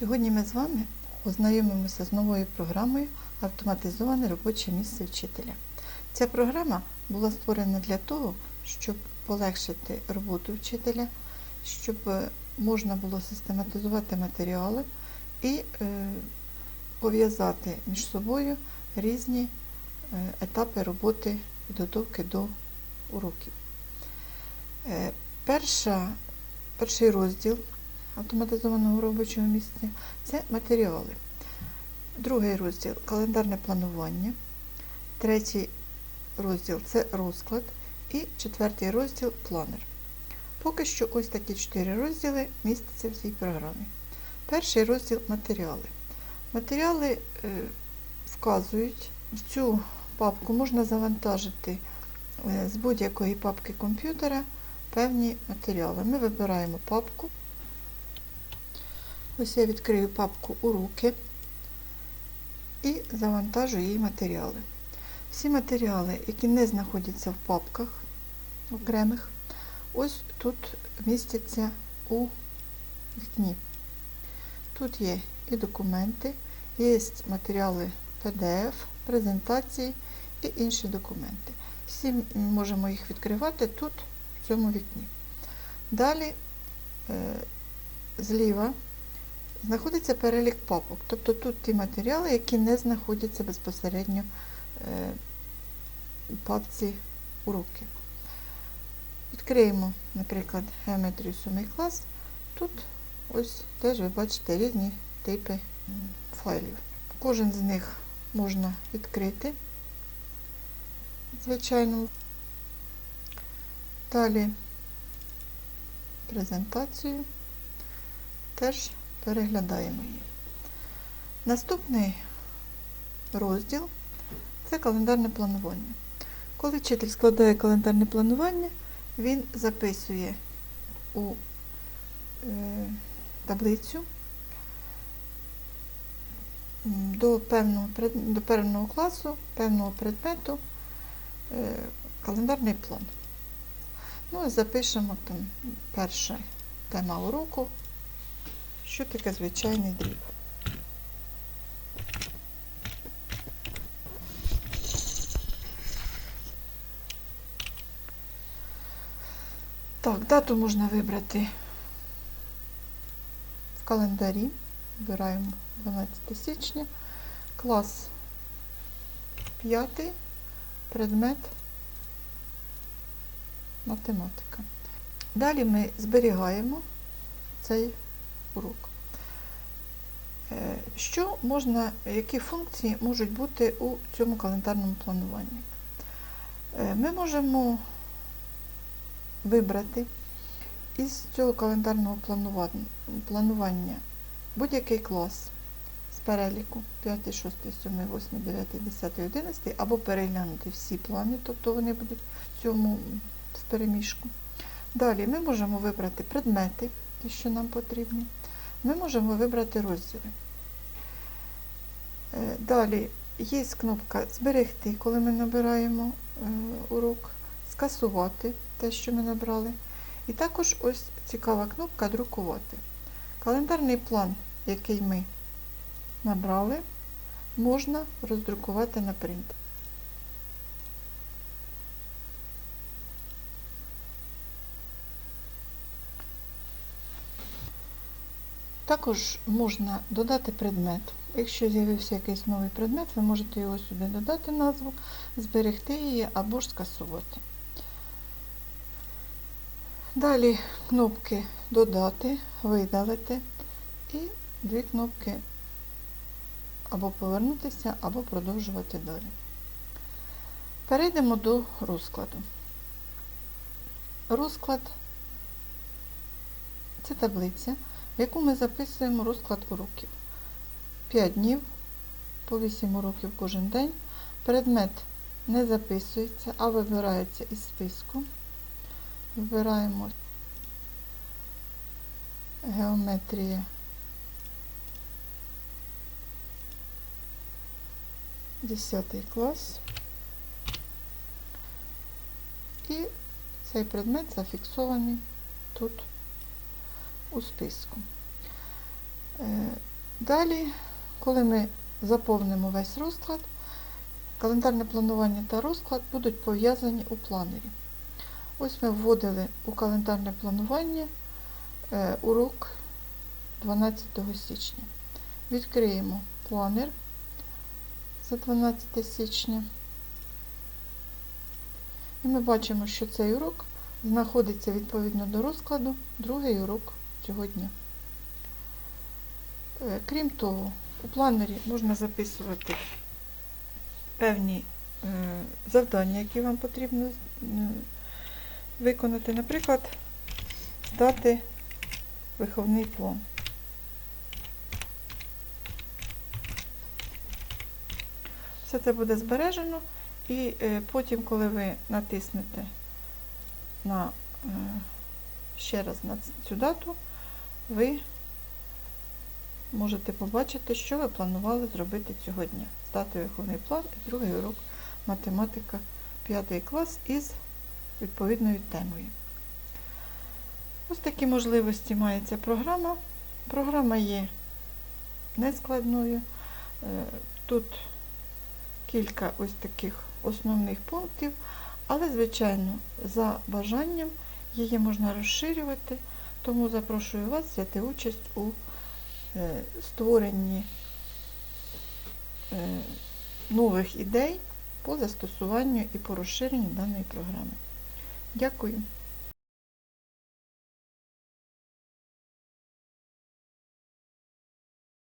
Сьогодні ми з вами ознайомимося з новою програмою Автоматизоване робоче місце вчителя. Ця програма була створена для того, щоб полегшити роботу вчителя, щоб е, можна було систематизувати матеріали і е, пов'язати між собою різні е, етапи роботи підготовки до уроків. Перша, перший розділ автоматизованого робочого місця це матеріали. Другий розділ календарне планування. Третій розділ це розклад. І четвертий розділ планер. Поки що ось такі чотири розділи містяться в цій програмі. Перший розділ матеріали. Матеріали е, вказують, в цю папку можна завантажити е, з будь-якої папки комп'ютера певні матеріали. Ми вибираємо папку. Ось я відкрию папку уроки і завантажу її матеріали. Всі матеріали, які не знаходяться в папках окремих, ось тут містяться у вікні. Тут є і документи, є матеріали PDF, презентації і інші документи. Всі можемо їх відкривати тут, в цьому вікні. Далі е, зліва знаходиться перелік папок. Тобто тут ті матеріали, які не знаходяться безпосередньо е, у папці уроки. Відкриємо, наприклад, геометрію 7 клас. Тут ось теж ви бачите різні типи файлів. Кожен з них можна відкрити, звичайно. Далі презентацію теж переглядаємо її. Наступний розділ це календарне планування. Коли вчитель складає календарне планування, він записує у е, таблицю до певного, до певного класу, певного предмету е, календарний план. Ну і запишемо там перша тема уроку, що таке звичайний дріб. Так, дату можна вибрати в календарі. Вибираємо 12 січня. Клас 5, предмет математика. Далі ми зберігаємо цей урок. Е, Що можна, які функції можуть бути у цьому календарному плануванні? Е, Ми можемо вибрати із цього календарного планування будь-який клас з переліку 5, 6, 7, 8, 9, 10, 11 або переглянути всі плани, тобто вони будуть в цьому в переміжку. Далі ми можемо вибрати предмети, ті, що нам потрібні. Ми можемо вибрати розділи. Е, Далі є кнопка Зберегти, коли ми набираємо е, урок, скасувати те, що ми набрали. І також ось цікава кнопка Друкувати. Календарний план, який ми набрали, можна роздрукувати на принтер. Також можна додати предмет. Якщо з'явився якийсь новий предмет, ви можете його сюди додати назву, зберегти її або ж скасувати. Далі кнопки Додати, Видалити і дві кнопки або повернутися, або продовжувати далі. Перейдемо до розкладу. Розклад це таблиця, яку ми записуємо розклад уроків. 5 днів, по 8 уроків кожен день. Предмет не записується, а вибирається із списку. Вибираємо геометрія. Десятий клас. І цей предмет зафіксований тут у списку. Е, Далі, коли ми заповнимо весь розклад, календарне планування та розклад будуть пов'язані у планері. Ось ми вводили у календарне планування е, урок 12 січня. Відкриємо планер за 12 січня. І ми бачимо, що цей урок знаходиться відповідно до розкладу другий урок цього дня. Е, Крім того, у планері можна записувати певні е, завдання, які вам потрібно е, виконати. Наприклад, здати виховний план. Все це буде збережено, і потім, коли ви натиснете на ще раз на цю дату, ви можете побачити, що ви планували зробити цього дня. Здати виховний план і другий урок математика 5 клас із відповідною темою. Ось такі можливості має ця програма. Програма є нескладною. Е, Тут кілька ось таких основних пунктів, але, звичайно, за бажанням її можна розширювати, тому запрошую вас взяти участь у е, створенні е, нових ідей по застосуванню і по розширенню даної програми. Дякую.